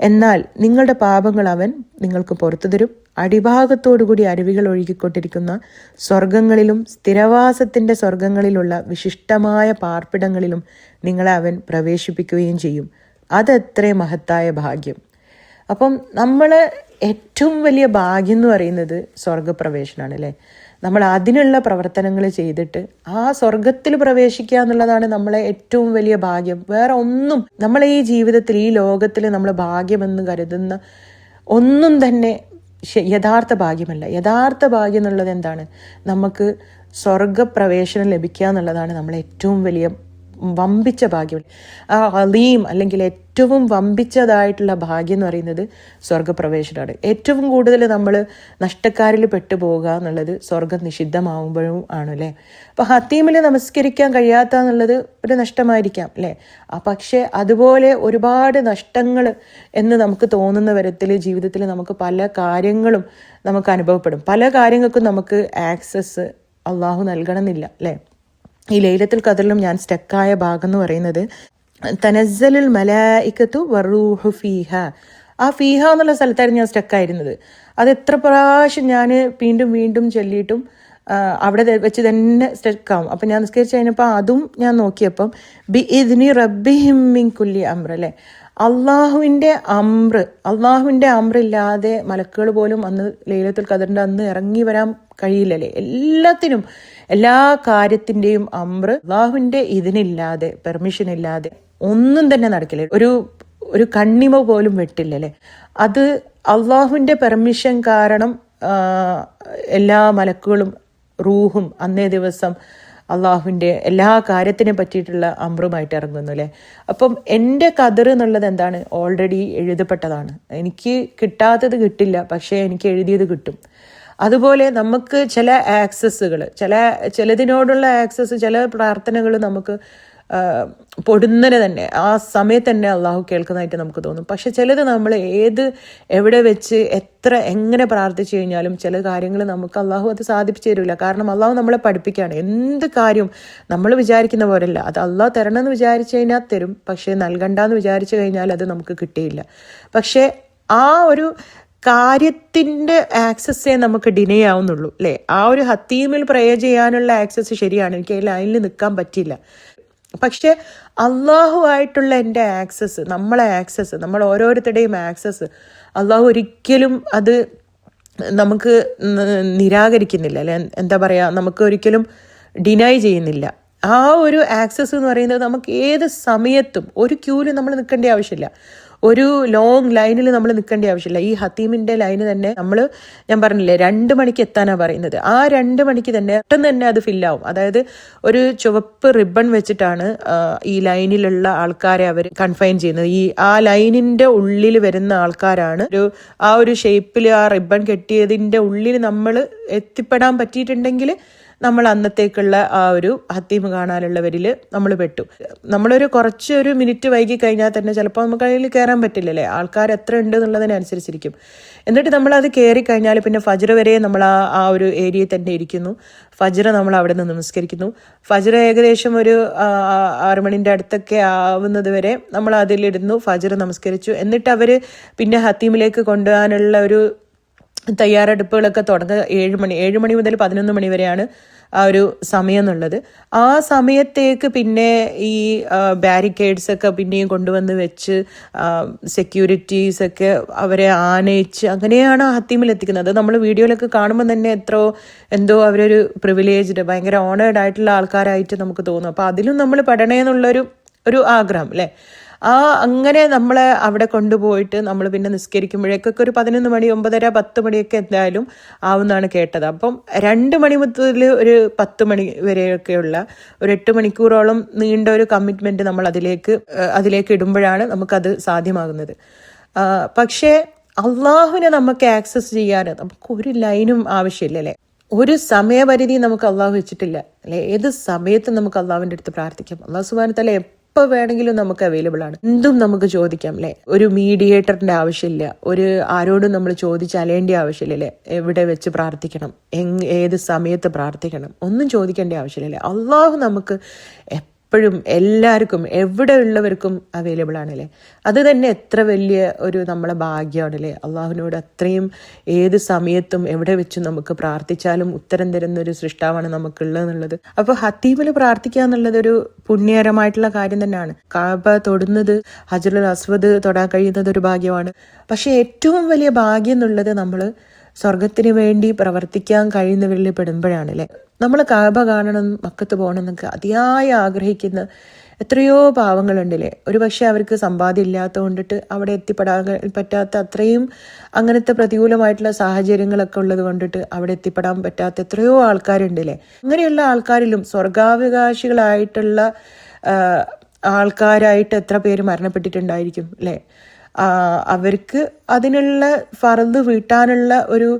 എന്നാൽ നിങ്ങളുടെ പാപങ്ങൾ അവൻ നിങ്ങൾക്ക് പുറത്തു തരും. അടിഭാഗത്തോടുകൂടി അരുവികൾ ഒഴുകിക്കൊണ്ടിരിക്കുന്ന സ്വർഗങ്ങളിലും സ്ഥിരവാസത്തിന്റെ സ്വർഗങ്ങളിലുള്ള വിശിഷ്ടമായ പാർപ്പിടങ്ങളിലും നിങ്ങളെ അവൻ പ്രവേശിപ്പിക്കുകയും ചെയ്യും. അതെത്ര മഹത്തായ ഭാഗ്യം. അപ്പം നമ്മൾ ഏറ്റവും വലിയ ഭാഗ്യം എന്ന് പറയുന്നത് സ്വർഗപ്രവേശനമാണ് അല്ലേ? നമ്മൾ അതിനുള്ള പ്രവർത്തനങ്ങൾ ചെയ്തിട്ട് ആ സ്വർഗത്തിൽ പ്രവേശിക്കുക എന്നുള്ളതാണ് നമ്മളെ ഏറ്റവും വലിയ ഭാഗ്യം. വേറെ ഒന്നും നമ്മളെ ഈ ജീവിതത്തിൽ ഈ ലോകത്തിൽ നമ്മൾ ഭാഗ്യമെന്ന് കരുതുന്ന ഒന്നും തന്നെ യഥാർത്ഥ ഭാഗ്യമല്ല. യഥാർത്ഥ ഭാഗ്യം എന്നുള്ളത് എന്താണ്? നമുക്ക് സ്വർഗപ്രവേശനം ലഭിക്കുക എന്നുള്ളതാണ് നമ്മളെ ഏറ്റവും വലിയ വമ്പിച്ച ഭാഗ്യം ആ അലീം അല്ലെങ്കിൽ ഏറ്റവും വമ്പിച്ചതായിട്ടുള്ള ഭാഗ്യം എന്ന് പറയുന്നത് സ്വർഗപ്രവേശനമാണ് ഏറ്റവും കൂടുതൽ നമ്മൾ നഷ്ടക്കാരിൽ പെട്ടുപോകുക എന്നുള്ളത് സ്വർഗം നിഷിദ്ധമാവുമ്പോഴും ആണ് അല്ലേ? അപ്പോൾ ഹത്തീമിൽ നമസ്കരിക്കാൻ കഴിയാത്ത എന്നുള്ളത് ഒരു നഷ്ടമായിരിക്കാം അല്ലേ? പക്ഷേ അതുപോലെ ഒരുപാട് നഷ്ടങ്ങൾ എന്ന് നമുക്ക് തോന്നുന്ന വരത്തിൽ ജീവിതത്തിൽ നമുക്ക് പല കാര്യങ്ങളും നമുക്ക് അനുഭവപ്പെടും. പല കാര്യങ്ങൾക്കും നമുക്ക് ആക്സസ് അള്ളാഹു നൽകണമെന്നില്ല അല്ലേ? ഈ ലൈലത്തിൽ ഖദറിലും ഞാൻ സ്റ്റക്കായ ഭാഗം എന്ന് പറയുന്നത് തനസ്സലുൽ മലായിക്കത്തു വറൂഹു ഫീഹ. ആ ഫീഹ എന്നുള്ള സ്ഥലത്തായിരുന്നു ഞാൻ സ്റ്റക്കായിരുന്നത്. അത് എത്ര പ്രാവശ്യം ഞാൻ വീണ്ടും വീണ്ടും ചൊല്ലിയിട്ടും അവിടെ വെച്ച് തന്നെ സ്റ്റക്കാവും. അപ്പം ഞാൻ നിസ്കരിച്ച് കഴിഞ്ഞപ്പോൾ അതും ഞാൻ നോക്കിയപ്പം ബി ഇതിനി റബ്ബി മിൻ കുല്ലി അമ്ര അല്ലേ അള്ളാഹുവിന്റെ അമ്ര അള്ളാഹുവിന്റെ അമ്രില്ലാതെ മലക്കുകൾ പോലും അന്ന് ലൈലത്തുൽ ഖദറിന്റെ അന്ന് ഇറങ്ങി വരാൻ കഴിയില്ലല്ലേ? എല്ലാത്തിനും എല്ലാ കാര്യത്തിന്റെയും അമ്ര അള്ളാഹുവിന്റെ ഇതിനില്ലാതെ പെർമിഷൻ ഇല്ലാതെ ഒന്നും തന്നെ നടക്കില്ല. ഒരു ഒരു കണ്ണിമ പോലും വെട്ടില്ലല്ലേ? അത് അള്ളാഹുവിന്റെ പെർമിഷൻ കാരണം എല്ലാ മലക്കുകളും റൂഹും അന്നേ ദിവസം അള്ളാഹുവിന്റെ എല്ലാ കാര്യത്തിനെ പറ്റിയിട്ടുള്ള അമ്രുമായിട്ട് ഇറങ്ങുന്നു അല്ലേ? അപ്പം എന്റെ കതിർ എന്നുള്ളത് എന്താണ്? ഓൾറെഡി എഴുതപ്പെട്ടതാണ്. എനിക്ക് കിട്ടാത്തത് കിട്ടില്ല പക്ഷേ എനിക്ക് എഴുതിയത് കിട്ടും. അതുപോലെ നമുക്ക് ചില ആക്സസ്സുകൾ ചില ചിലതിനോടുള്ള ആക്സസ് ചില പ്രാർത്ഥനകൾ നമുക്ക് പൊടുന്നനെ തന്നെ ആ സമയത്ത് തന്നെ അള്ളാഹു കേൾക്കുന്നതായിട്ട് നമുക്ക് തോന്നും. പക്ഷെ ചിലത് നമ്മൾ ഏത് എവിടെ വെച്ച് എത്ര എങ്ങനെ പ്രാർത്ഥിച്ചു കഴിഞ്ഞാലും ചില കാര്യങ്ങൾ നമുക്ക് അള്ളാഹു അത് സാധിപ്പിച്ചു തരില്ല കാരണം അള്ളാഹു നമ്മളെ പഠിപ്പിക്കുകയാണ്. എന്ത് കാര്യവും നമ്മൾ വിചാരിക്കുന്ന പോലെയല്ല അത് അള്ളാഹ് തരണമെന്ന് വിചാരിച്ചു കഴിഞ്ഞാൽ തരും. പക്ഷേ നൽകണ്ടെന്ന് വിചാരിച്ചു കഴിഞ്ഞാൽ അത് നമുക്ക് കിട്ടിയില്ല. പക്ഷേ ആ ഒരു കാര്യത്തിന്റെ ആക്സസ്സേ നമുക്ക് ഡിനേ ആവുന്നുള്ളൂ അല്ലേ? ആ ഒരു ഹത്തീമിൽ പ്രേ ചെയ്യാനുള്ള ആക്സസ് ശരിയാണ്. എനിക്ക് അതിൽ നിൽക്കാൻ പറ്റില്ല പക്ഷേ അള്ളാഹുവായിട്ടുള്ള എന്റെ ആക്സസ് നമ്മളെ ആക്സസ് നമ്മൾ ഓരോരുത്തരുടെയും ആക്സസ് അള്ളാഹു ഒരിക്കലും അത് നമുക്ക് നിരാകരിക്കുന്നില്ല. അല്ലെ എന്താ പറയുക നമുക്ക് ഒരിക്കലും ഡിനൈ ചെയ്യുന്നില്ല. ആ ഒരു ആക്സസ് എന്ന് പറയുന്നത് നമുക്ക് ഏത് സമയത്തും ഒരു ക്യൂവിൽ നമ്മൾ നിൽക്കേണ്ട ആവശ്യമില്ല. ഒരു ലോങ് ലൈനിൽ നമ്മൾ നിൽക്കേണ്ട ആവശ്യമില്ല. ഈ ഹത്തീമിന്റെ ലൈന് തന്നെ നമ്മൾ ഞാൻ പറഞ്ഞില്ലേ രണ്ട് മണിക്ക് എത്താനാ പറയുന്നത്. ആ രണ്ട് മണിക്ക് തന്നെ പെട്ടെന്ന് തന്നെ അത് ഫില്ലാവും അതായത് ഒരു ചുവപ്പ് റിബൺ വെച്ചിട്ടാണ് ഈ ലൈനിലുള്ള ആൾക്കാരെ അവർ കൺഫൈൻ ചെയ്യുന്നത്. ഈ ആ ലൈനിന്റെ ഉള്ളിൽ വരുന്ന ആൾക്കാരാണ് ഒരു ആ ഒരു ഷേപ്പിൽ ആ റിബൺ കെട്ടിയതിന്റെ ഉള്ളിൽ നമ്മൾ എത്തിപ്പെടാൻ പറ്റിയിട്ടുണ്ടെങ്കിൽ നമ്മൾ അന്നത്തേക്കുള്ള ആ ഒരു ഹത്തീം കാണാനുള്ളവരിൽ നമ്മൾ പെട്ടു. നമ്മളൊരു കുറച്ച് ഒരു മിനിറ്റ് വൈകി കഴിഞ്ഞാൽ തന്നെ ചിലപ്പോൾ നമുക്ക് അതിൽ കയറാൻ പറ്റില്ലല്ലേ? ആൾക്കാർ എത്ര ഉണ്ട് എന്നുള്ളതിനനുസരിച്ചിരിക്കും. എന്നിട്ട് നമ്മൾ അത് കയറി കഴിഞ്ഞാൽ പിന്നെ ഫജർ വരെ നമ്മൾ ആ ആ ഒരു ഏരിയയിൽ തന്നെ ഇരിക്കുന്നു. ഫജർ നമ്മൾ അവിടെ നിന്ന് നമസ്കരിക്കുന്നു ഫജർ ഏകദേശം ഒരു ആറുമണിന്റെ അടുത്തൊക്കെ ആവുന്നത് വരെ നമ്മൾ അതിലിരുന്നു ഫജർ നമസ്കരിച്ചു. എന്നിട്ട് അവർ പിന്നെ ഹത്തീമിലേക്ക് കൊണ്ടുപോകാനുള്ള ഒരു തയ്യാറെടുപ്പുകളൊക്കെ തുടങ്ങുക ഏഴ് മണി ഏഴ് മണി മുതൽ പതിനൊന്ന് മണി വരെയാണ് ആ ഒരു സമയം എന്നുള്ളത്. ആ സമയത്തേക്ക് പിന്നെ ഈ ബാരിക്കേഡ്സ് ഒക്കെ പിന്നെയും കൊണ്ടുവന്ന് വെച്ച് സെക്യൂരിറ്റീസ് ഒക്കെ അവരെ ആനയിച്ച് അങ്ങനെയാണ് ആ എത്തിക്കുന്നത്. നമ്മൾ വീഡിയോയിലൊക്കെ കാണുമ്പോൾ തന്നെ എത്രയോ എന്തോ അവരൊരു പ്രിവിലേജ്ഡ് ഭയങ്കര ഓണേഡ് ആയിട്ടുള്ള ആൾക്കാരായിട്ട് നമുക്ക് തോന്നും. അപ്പോൾ അതിലും നമ്മൾ പെടണേ എന്നുള്ളൊരു ഒരു ആഗ്രഹം അല്ലേ? ആ അങ്ങനെ നമ്മളെ അവിടെ കൊണ്ടുപോയിട്ട് നമ്മൾ പിന്നെ നിസ്കരിക്കുമ്പോഴേക്കൊക്കെ ഒരു പതിനൊന്ന് മണി ഒമ്പതര പത്ത് മണിയൊക്കെ എന്തായാലും ആവുന്നതാണ് കേട്ടത്. അപ്പം രണ്ട് മണി മുതൽ ഒരു പത്ത് മണി വരെയൊക്കെയുള്ള ഒരു എട്ട് മണിക്കൂറോളം നീണ്ട ഒരു കമ്മിറ്റ്മെന്റ് നമ്മൾ അതിലേക്ക് അതിലേക്ക് ഇടുമ്പോഴാണ് നമുക്കത് സാധ്യമാകുന്നത്. പക്ഷേ അള്ളാഹുവിനെ നമുക്ക് ആക്സസ് ചെയ്യാൻ നമുക്ക് ഒരു ലൈനും ആവശ്യമില്ല അല്ലേ? ഒരു സമയപരിധി നമുക്ക് അള്ളാഹു വെച്ചിട്ടില്ല അല്ലെ? ഏത് സമയത്തും നമുക്ക് അള്ളാഹുവിന്റെ അടുത്ത് പ്രാർത്ഥിക്കാം. അള്ളാഹു സുബാന തല എപ്പോൾ വേണമെങ്കിലും നമുക്ക് അവൈലബിൾ ആണ്. എന്തും നമുക്ക് ചോദിക്കാം അല്ലേ ഒരു മീഡിയേറ്ററിന്റെ ആവശ്യമില്ല. ഒരു ആരോടും നമ്മൾ ചോദിച്ച് അലയേണ്ട ആവശ്യമില്ല എവിടെ വെച്ച് പ്രാർത്ഥിക്കണം? ഏത് സമയത്ത് പ്രാർത്ഥിക്കണം? ഒന്നും ചോദിക്കേണ്ട ആവശ്യമില്ല അള്ളാഹു നമുക്ക് എപ്പോഴും എല്ലാവർക്കും എവിടെ ഉള്ളവർക്കും അവൈലബിൾ ആണല്ലേ? അത് തന്നെ എത്ര വലിയ ഒരു നമ്മളെ ഭാഗ്യമാണല്ലേ? അള്ളാഹുവിനോട് അത്രയും ഏത് സമയത്തും എവിടെ വെച്ചും നമുക്ക് പ്രാർത്ഥിച്ചാലും ഉത്തരം തരുന്ന ഒരു സൃഷ്ടാവാണ് നമുക്കുള്ളതെന്നുള്ളത്. അപ്പോൾ ഹത്തീമിൽ പ്രാർത്ഥിക്കുക എന്നുള്ളത് ഒരു പുണ്യകരമായിട്ടുള്ള കാര്യം തന്നെയാണ്. കാബ തൊടുന്നത് ഹജറുൽ അസ്വദ് തൊടാൻ കഴിയുന്നത് ഒരു ഭാഗ്യമാണ്. പക്ഷേ ഏറ്റവും വലിയ ഭാഗ്യം എന്നുള്ളത് നമ്മൾ സ്വർഗത്തിന് വേണ്ടി പ്രവർത്തിക്കാൻ കഴിയുന്നവരിൽ പെടുമ്പോഴാണ് അല്ലേ നമ്മൾ കാബ കാണണം മക്കത്ത് പോകണം എന്നൊക്കെ അതിയായി ആഗ്രഹിക്കുന്ന എത്രയോ പാവങ്ങളുണ്ടല്ലേ? ഒരു പക്ഷേ അവർക്ക് സമ്പാദ്യം ഇല്ലാത്ത കൊണ്ടിട്ട് അവിടെ എത്തിപ്പെടാൻ പറ്റാത്ത അത്രയും അങ്ങനത്തെ പ്രതികൂലമായിട്ടുള്ള സാഹചര്യങ്ങളൊക്കെ ഉള്ളത് കൊണ്ടിട്ട് അവിടെ എത്തിപ്പെടാൻ പറ്റാത്ത എത്രയോ ആൾക്കാരുണ്ടല്ലേ? അങ്ങനെയുള്ള ആൾക്കാരിലും സ്വർഗാവകാശികളായിട്ടുള്ള ആൾക്കാരായിട്ട് എത്ര പേര് മരണപ്പെട്ടിട്ടുണ്ടായിരിക്കും അല്ലേ? അവർക്ക് അതിനുള്ള ഫറന്ന് വീട്ടാനുള്ള ഒരു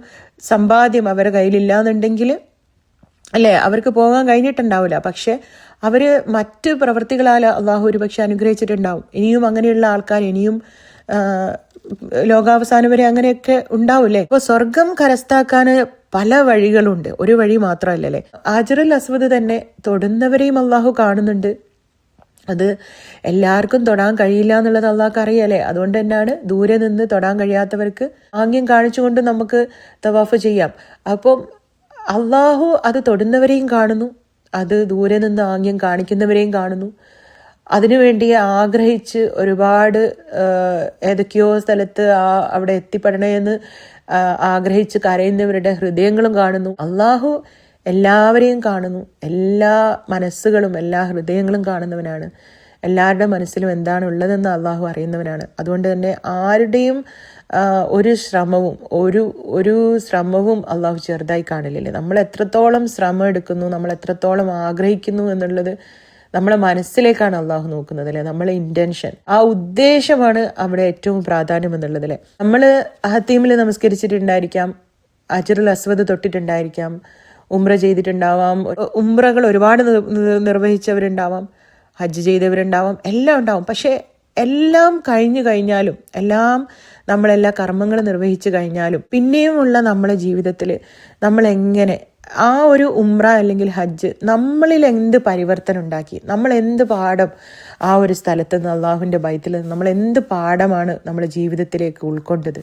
സമ്പാദ്യം അവരുടെ കയ്യിലില്ല എന്നുണ്ടെങ്കിൽ അല്ലേ? അവർക്ക് പോകാൻ കഴിഞ്ഞിട്ടുണ്ടാവില്ല. പക്ഷെ അവർ മറ്റ് പ്രവൃത്തികളാൽ അള്ളാഹു ഒരുപക്ഷെ അനുഗ്രഹിച്ചിട്ടുണ്ടാവും. ഇനിയും അങ്ങനെയുള്ള ആൾക്കാർ ഇനിയും ലോകാവസാനം വരെ അങ്ങനെയൊക്കെ ഉണ്ടാവില്ലേ? അപ്പൊ സ്വർഗം കരസ്ഥാക്കാൻ പല വഴികളുണ്ട്. ഒരു വഴി മാത്രമല്ലല്ലേ ആജറുൽ അസ്വദ് തന്നെ തൊടുന്നവരെയും അള്ളാഹു കാണുന്നുണ്ട്. അത് എല്ലാവർക്കും തൊടാൻ കഴിയില്ല എന്നുള്ളത് അള്ളാഹ് അറിയാലേ അതുകൊണ്ട് തന്നെയാണ് ദൂരെ നിന്ന് തൊടാൻ കഴിയാത്തവർക്ക് ആംഗ്യം കാണിച്ചുകൊണ്ട് നമുക്ക് തവാഫ് ചെയ്യാം. അപ്പം അള്ളാഹു അത് തൊടുന്നവരെയും കാണുന്നു. അത് ദൂരെ നിന്ന് ആംഗ്യം കാണിക്കുന്നവരെയും കാണുന്നു. അതിനുവേണ്ടി ആഗ്രഹിച്ച് ഒരുപാട് ഏതൊക്കെയോ സ്ഥലത്ത് ആ അവിടെ എത്തിപ്പെടണമെന്ന് ആഗ്രഹിച്ച് കരയുന്നവരുടെ ഹൃദയങ്ങളും കാണുന്നു. അള്ളാഹു എല്ലാവരെയും കാണുന്നു. എല്ലാ മനസ്സുകളും എല്ലാ ഹൃദയങ്ങളും കാണുന്നവനാണ്. എല്ലാവരുടെ മനസ്സിലും എന്താണ് ഉള്ളതെന്ന് അള്ളാഹു അറിയുന്നവനാണ്. അതുകൊണ്ട് തന്നെ ആരുടെയും ഒരു ശ്രമവും ഒരു ഒരു ശ്രമവും അള്ളാഹു ചെറുതായി കാണില്ലല്ലേ? നമ്മൾ എത്രത്തോളം ശ്രമം എടുക്കുന്നു നമ്മൾ എത്രത്തോളം ആഗ്രഹിക്കുന്നു എന്നുള്ളത് നമ്മളെ മനസ്സിലേക്കാണ് അള്ളാഹു നോക്കുന്നത് അല്ലേ നമ്മളെ ഇന്റൻഷൻ ആ ഉദ്ദേശമാണ് അവിടെ ഏറ്റവും പ്രാധാന്യം എന്നുള്ളത് അല്ലെ നമ്മൾ ഹത്തീമിൽ നമസ്കരിച്ചിട്ടുണ്ടായിരിക്കാം അജറുൽ അസ്വദ് തൊട്ടിട്ടുണ്ടായിരിക്കാം ഉംറ ചെയ്തിട്ടുണ്ടാവാം ഉംറകൾ ഒരുപാട് നിർ- നിർ- നിർവഹിച്ചവരുണ്ടാവാം ഹജ്ജ് ചെയ്തവരുണ്ടാവാം എല്ലാം ഉണ്ടാവും. പക്ഷെ എല്ലാം കഴിഞ്ഞു കഴിഞ്ഞാലും എല്ലാം നമ്മളെല്ലാ കർമ്മങ്ങൾ നിർവഹിച്ചു കഴിഞ്ഞാലും പിന്നെയുമുള്ള നമ്മുടെ ജീവിതത്തിൽ നമ്മളെങ്ങനെ ആ ഒരു ഉംറ അല്ലെങ്കിൽ ഹജ്ജ് നമ്മളിൽ എന്ത് പരിവർത്തനം ഉണ്ടാക്കി നമ്മൾ എന്ത് പാഠം ആ ഒരു സ്ഥലത്ത് നിന്ന് അള്ളാഹുവിന്റെ ബൈത്തിൽ നിന്ന് നമ്മൾ എന്ത് പാഠമാണ് നമ്മുടെ ജീവിതത്തിലേക്ക് ഉൾക്കൊണ്ടത്.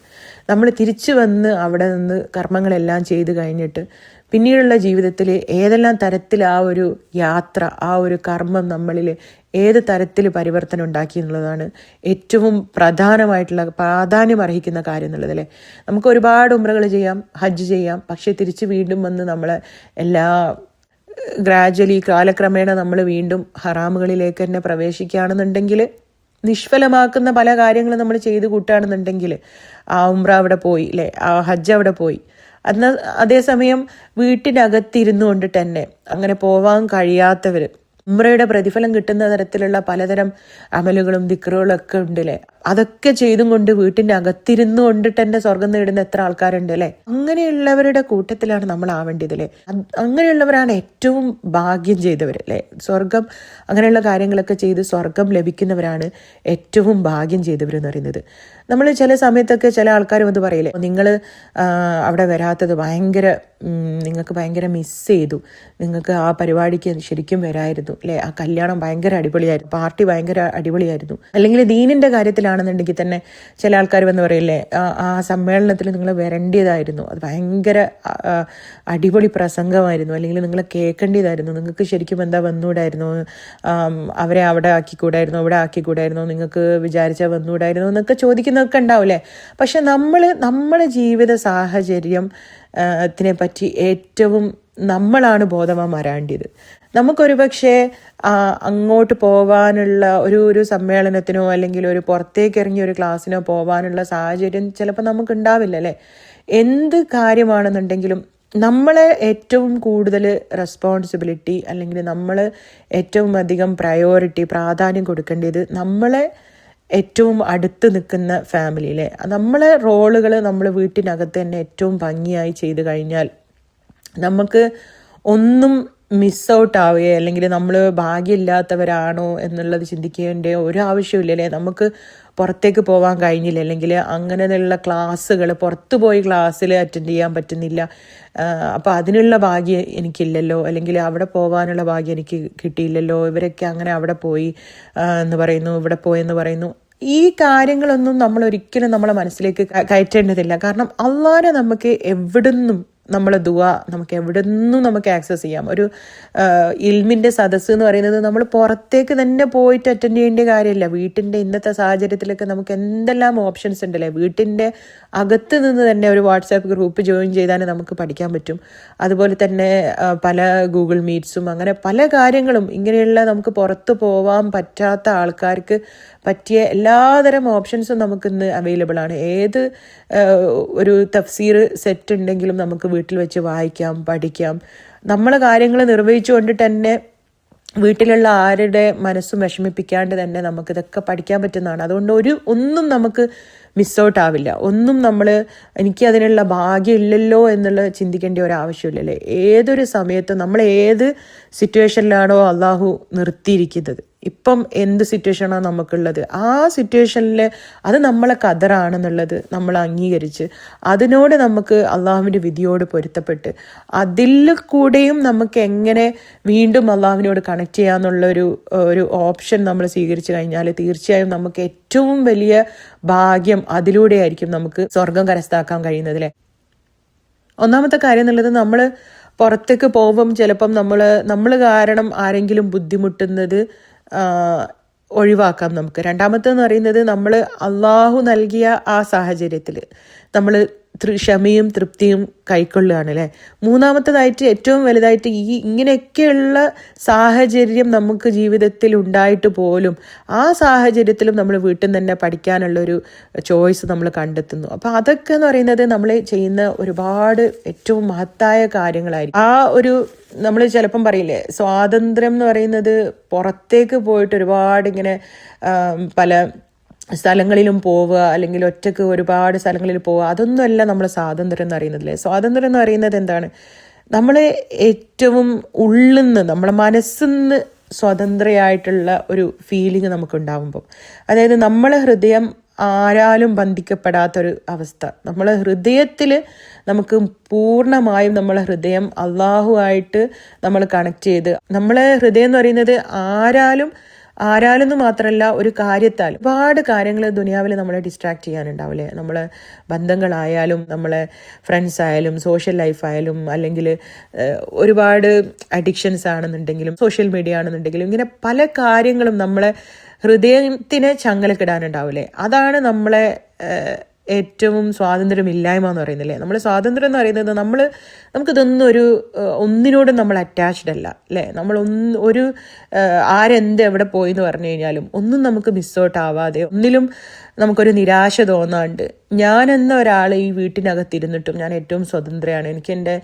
നമ്മൾ തിരിച്ചു വന്ന് അവിടെ നിന്ന് കർമ്മങ്ങളെല്ലാം ചെയ്ത് കഴിഞ്ഞിട്ട് പിന്നീടുള്ള ജീവിതത്തിൽ ഏതെല്ലാം തരത്തിൽ ആ ഒരു യാത്ര ആ ഒരു കർമ്മം നമ്മളിൽ ഏത് തരത്തിൽ പരിവർത്തനം ഉണ്ടാക്കി എന്നുള്ളതാണ് ഏറ്റവും പ്രധാനമായിട്ടുള്ള പ്രാധാന്യം അർഹിക്കുന്ന കാര്യം എന്നുള്ളത് അല്ലേ നമുക്ക് ഒരുപാട് ഉമ്രകൾ ചെയ്യാം ഹജ്ജ് ചെയ്യാം പക്ഷേ തിരിച്ച് വീണ്ടും വന്ന് നമ്മളെ എല്ലാ ഗ്രാജ്വലി കാലക്രമേണ നമ്മൾ വീണ്ടും ഹറാമുകളിലേക്ക് തന്നെ പ്രവേശിക്കുകയാണെന്നുണ്ടെങ്കിൽ നിഷ്ഫലമാക്കുന്ന പല കാര്യങ്ങളും നമ്മൾ ചെയ്ത് കൂട്ടുകയാണെന്നുണ്ടെങ്കിൽ ആ ഉമ്ര അവിടെ പോയി അല്ലേ ആ ഹജ്ജ് അവിടെ പോയി. അന്ന് അതേസമയം വീട്ടിനകത്തിരുന്നു കൊണ്ട് തന്നെ അങ്ങനെ പോവാൻ കഴിയാത്തവർ ഉമ്രയുടെ പ്രതിഫലം കിട്ടുന്ന തരത്തിലുള്ള പലതരം അമലുകളും ദിക്റുകളും ഒക്കെ ഉണ്ട് അല്ലേ അതൊക്കെ ചെയ്തും കൊണ്ട് വീട്ടിന്റെ അകത്തിരുന്നു കൊണ്ട് തന്നെ സ്വർഗം നേടുന്ന എത്ര ആൾക്കാരുണ്ട് അല്ലേ അങ്ങനെയുള്ളവരുടെ കൂട്ടത്തിലാണ് നമ്മൾ ആവേണ്ടത് അല്ലേ അങ്ങനെയുള്ളവരാണ് ഏറ്റവും ഭാഗ്യം ചെയ്തവർ അല്ലേ? സ്വർഗം അങ്ങനെയുള്ള കാര്യങ്ങളൊക്കെ ചെയ്ത് സ്വർഗം ലഭിക്കുന്നവരാണ് ഏറ്റവും ഭാഗ്യം ചെയ്തവർ എന്ന് പറയുന്നത്. നമ്മൾ ചില സമയത്തൊക്കെ ചില ആൾക്കാരും വന്ന് പറയില്ലേ നിങ്ങൾ അവിടെ വരാത്തത് ഭയങ്കര നിങ്ങൾക്ക് ഭയങ്കര മിസ് ചെയ്തു. നിങ്ങൾക്ക് ആ പരിപാടിക്ക് ശരിക്കും വരായിരുന്നു അല്ലേ ആ കല്യാണം ഭയങ്കര അടിപൊളിയായിരുന്നു. പാർട്ടി ഭയങ്കര അടിപൊളിയായിരുന്നു. അല്ലെങ്കിൽ ദീനിന്റെ കാര്യത്തിലാണെന്നുണ്ടെങ്കിൽ തന്നെ ചില ആൾക്കാർ വന്ന് പറയില്ലേ ആ സമ്മേളനത്തിൽ നിങ്ങൾ വരേണ്ടിയതായിരുന്നു അത് ഭയങ്കര അടിപൊളി പ്രസംഗമായിരുന്നു. അല്ലെങ്കിൽ നിങ്ങൾ കേൾക്കേണ്ടതായിരുന്നു. നിങ്ങൾക്ക് ശരിക്കും എന്താ വന്നുകൂടായിരുന്നു? അവരെ അവിടെ ആക്കിക്കൂടായിരുന്നു? ഇവിടെ ആക്കിക്കൂടായിരുന്നു? നിങ്ങൾക്ക് വിചാരിച്ചാൽ വന്നുകൂടായിരുന്നു? എന്നൊക്കെ ചോദിക്കുന്നതൊക്കെ ഉണ്ടാവില്ലേ? പക്ഷെ നമ്മൾ നമ്മുടെ ജീവിത സാഹചര്യം ത്തിനെ പറ്റി ഏറ്റവും നമ്മളാണ് ബോധവാൻ വരാണ്ടിയത് നമുക്കൊരു പക്ഷേ അങ്ങോട്ട് പോകാനുള്ള ഒരു ഒരു സമ്മേളനത്തിനോ അല്ലെങ്കിൽ ഒരു പുറത്തേക്ക് ഇറങ്ങിയ ഒരു ക്ലാസ്സിനോ പോകാനുള്ള സാഹചര്യം ചിലപ്പോൾ നമുക്ക് ഉണ്ടാവില്ല അല്ലേ? എന്ത് കാര്യമാണെന്നുണ്ടെങ്കിലും നമ്മളെ ഏറ്റവും കൂടുതൽ റെസ്പോൺസിബിലിറ്റി അല്ലെങ്കിൽ നമ്മൾ ഏറ്റവും അധികം പ്രയോറിറ്റി പ്രാധാന്യം കൊടുക്കേണ്ടത് നമ്മളെ ഏറ്റവും അടുത്ത് നിൽക്കുന്ന ഫാമിലിയിലെ. നമ്മളെ റോളുകൾ നമ്മൾ വീട്ടിനകത്ത് തന്നെ ഏറ്റവും ഭംഗിയായി ചെയ്തു കഴിഞ്ഞാൽ നമുക്ക് ഒന്നും മിസ് ഔട്ട് ആവുകയോ അല്ലെങ്കിൽ നമ്മൾ ഭാഗ്യമില്ലാത്തവരാണോ എന്നുള്ളത് ചിന്തിക്കേണ്ട ഒരു ആവശ്യമില്ലല്ലേ നമുക്ക് പുറത്തേക്ക് പോകാൻ കഴിഞ്ഞില്ല. അല്ലെങ്കിൽ അങ്ങനെയുള്ള ക്ലാസ്സുകൾ പുറത്ത് പോയി ക്ലാസ്സിൽ അറ്റൻഡ് ചെയ്യാൻ പറ്റുന്നില്ല. അപ്പോൾ അതിനുള്ള ഭാഗ്യം എനിക്കില്ലല്ലോ. അല്ലെങ്കിൽ അവിടെ പോകാനുള്ള ഭാഗ്യം എനിക്ക് കിട്ടിയില്ലല്ലോ. ഇവരൊക്കെ അങ്ങനെ അവിടെ പോയി എന്ന് പറയുന്നു ഇവിടെ പോയെന്ന് പറയുന്നു. ഈ കാര്യങ്ങളൊന്നും നമ്മൾ ഒരിക്കലും നമ്മളെ മനസ്സിലേക്ക് കയറ്റേണ്ടതില്ല. കാരണം അള്ളാനെ നമുക്ക് എവിടുന്നും നമ്മളെ ദുവ നമുക്ക് എവിടെ നിന്നും നമുക്ക് ആക്സസ് ചെയ്യാം. ഒരു ഇൽമിന്റെ സദസ്സ് എന്ന് പറയുന്നത് നമ്മൾ പുറത്തേക്ക് തന്നെ പോയിട്ട് അറ്റൻഡ് ചെയ്യേണ്ട കാര്യമില്ല വീട്ടിന്റെ ഇന്നത്തെ സാഹചര്യത്തിലൊക്കെ നമുക്ക് എന്തെല്ലാം ഓപ്ഷൻസ് ഉണ്ടല്ലേ? വീട്ടിന്റെ അകത്ത് നിന്ന് തന്നെ ഒരു വാട്സാപ്പ് ഗ്രൂപ്പ് ജോയിൻ ചെയ്താൽ നമുക്ക് പഠിക്കാൻ പറ്റും. അതുപോലെ തന്നെ പല ഗൂഗിൾ മീറ്റ്സും അങ്ങനെ പല കാര്യങ്ങളും ഇങ്ങനെയുള്ള നമുക്ക് പുറത്ത് പോവാൻ പറ്റാത്ത ആൾക്കാർക്ക് പറ്റിയ എല്ലാതരം ഓപ്ഷൻസും നമുക്ക് ഇന്ന് അവൈലബിൾ ആണ്. ഏത് ഒരു തഫ്സീർ സെറ്റ് ഉണ്ടെങ്കിലും നമുക്ക് വീട്ടിൽ വെച്ച് വായിക്കാം പഠിക്കാം. നമ്മളെ കാര്യങ്ങൾ നിർവഹിച്ചുകൊണ്ട് തന്നെ വീട്ടിലുള്ള ആരുടെ മനസ്സും വിഷമിപ്പിക്കാണ്ട് തന്നെ നമുക്ക് ഇതൊക്കെ പഠിക്കാൻ പറ്റുന്നതാണ്. അതുകൊണ്ട് ഒരു ഒന്നും നമുക്ക് മിസ് ഔട്ട് ആവില്ല. ഒന്നും നമ്മൾ എനിക്ക് അതിനുള്ള ഭാഗ്യമില്ലല്ലോ എന്നുള്ള ചിന്തിക്കേണ്ട ഒരു ആവശ്യമില്ലല്ലേ? ഏതൊരു സമയത്തും നമ്മൾ ഏത് സിറ്റുവേഷനിലാണോ അള്ളാഹു നിർത്തിയിരിക്കുന്നത്. ഇപ്പം എന്ത് സിറ്റുവേഷനാണ് നമുക്കുള്ളത്? ആ സിറ്റുവേഷനിൽ അത് നമ്മളെ കതറാണെന്നുള്ളത് നമ്മൾ അംഗീകരിച്ച് അതിനോട് നമുക്ക് അള്ളാഹുവിന്റെ വിധിയോട് പൊരുത്തപ്പെട്ട് അതിൽ കൂടെയും നമുക്ക് എങ്ങനെ വീണ്ടും അള്ളാഹുവിനോട് കണക്ട് ചെയ്യാന്നുള്ളൊരു ഒരു ഓപ്ഷൻ നമ്മൾ സ്വീകരിച്ചു കഴിഞ്ഞാൽ തീർച്ചയായും നമുക്ക് ഏറ്റവും വലിയ ഭാഗ്യം അതിലൂടെ ആയിരിക്കും നമുക്ക് സ്വർഗം കരസ്ഥാക്കാൻ കഴിയുന്നതിലെ. ഒന്നാമത്തെ കാര്യം എന്നുള്ളത് നമ്മൾ പുറത്തേക്ക് പോകുമ്പം ചിലപ്പം നമ്മൾ നമ്മൾ കാരണം ആരെങ്കിലും ബുദ്ധിമുട്ടുന്നത് ഒഴിവാക്കാം നമുക്ക്. രണ്ടാമത്തെന്ന് പറയുന്നത് നമ്മൾ അള്ളാഹു നൽകിയ ആ സാഹചര്യത്തിൽ നമ്മൾ ക്ഷമയും തൃപ്തിയും കൈക്കൊള്ളുകയാണ് അല്ലേ? മൂന്നാമത്തതായിട്ട് ഏറ്റവും വലുതായിട്ട് ഈ ഇങ്ങനെയൊക്കെയുള്ള സാഹചര്യം നമുക്ക് ജീവിതത്തിൽ ഉണ്ടായിട്ട് പോലും ആ സാഹചര്യത്തിലും നമ്മൾ വീട്ടിൽ തന്നെ പഠിക്കാനുള്ളൊരു ചോയ്സ് നമ്മൾ കണ്ടെത്തുന്നു. അപ്പോൾ അതൊക്കെ എന്ന് പറയുന്നത് നമ്മൾ ചെയ്യുന്ന ഒരുപാട് ഏറ്റവും മഹത്തായ കാര്യങ്ങളായിരിക്കും. ആ ഒരു നമ്മൾ ചിലപ്പം പറയില്ലേ സ്വാതന്ത്ര്യം എന്ന് പറയുന്നത് പുറത്തേക്ക് പോയിട്ട് ഒരുപാട് ഇങ്ങനെ പല സ്ഥലങ്ങളിലും പോവുക അല്ലെങ്കിൽ ഒറ്റയ്ക്ക് ഒരുപാട് സ്ഥലങ്ങളിൽ പോവുക അതൊന്നുമല്ല നമ്മൾ സ്വാതന്ത്ര്യം എന്ന് അറിയുന്നതല്ലേ സ്വാതന്ത്ര്യം എന്ന് അറിയുന്നത് എന്താണ്? നമ്മളെ ഏറ്റവും ഉള്ളിൽ നിന്ന് നമ്മളെ മനസ്സിന്ന് സ്വതന്ത്രയായിട്ടുള്ള ഒരു ഫീലിംഗ് നമുക്ക് ഉണ്ടാകുമ്പോൾ അതായത് നമ്മളെ ഹൃദയം ആരാലും ബന്ധിക്കപ്പെടാത്തൊരു അവസ്ഥ. നമ്മളെ ഹൃദയത്തിൽ നമുക്ക് പൂർണമായും നമ്മളെ ഹൃദയം അള്ളാഹുവായിട്ട് നമ്മൾ കണക്ട് ചെയ്ത് നമ്മളെ ഹൃദയം എന്ന് പറയുന്നത് ആരാലും ആരാലെന്ന് മാത്രമല്ല ഒരു കാര്യത്താൽ ഒരുപാട് കാര്യങ്ങൾ ദുനിയാവിൽ നമ്മളെ ഡിസ്ട്രാക്ട് ചെയ്യാനുണ്ടാവില്ലേ? നമ്മളെ ബന്ധങ്ങളായാലും നമ്മളെ ഫ്രണ്ട്സ് ആയാലും സോഷ്യൽ ലൈഫ് ആയാലും അല്ലെങ്കിൽ ഒരുപാട് അഡിക്ഷൻസ് ആണെന്നുണ്ടെങ്കിലും സോഷ്യൽ മീഡിയ ആണെന്നുണ്ടെങ്കിലും ഇങ്ങനെ പല കാര്യങ്ങളും നമ്മളെ ഹൃദയത്തിനെ ചങ്ങലക്കിടാനുണ്ടാവില്ലേ? അതാണ് നമ്മളെ ഏറ്റവും സ്വാതന്ത്ര്യമില്ലായ്മ എന്ന് പറയുന്നില്ലേ? നമ്മൾ സ്വാതന്ത്ര്യം എന്ന് പറയുന്നത് നമ്മൾ നമുക്കിതൊന്നും ഒരു ഒന്നിനോടും നമ്മൾ അറ്റാച്ച്ഡ് അല്ല അല്ലേ? നമ്മൾ ഒന്ന് ഒരു ആരെന്ത് എവിടെ പോയി എന്ന് പറഞ്ഞു കഴിഞ്ഞാലും ഒന്നും നമുക്ക് മിസ്സൗട്ട് ആവാതെ ഒന്നിലും നമുക്കൊരു നിരാശ തോന്നാണ്ട്. ഞാൻ എന്ന ഒരാൾ ഈ വീട്ടിനകത്തിരുന്നിട്ടും ഞാൻ ഏറ്റവും സ്വതന്ത്രയാണ്. എനിക്ക് എന്റെ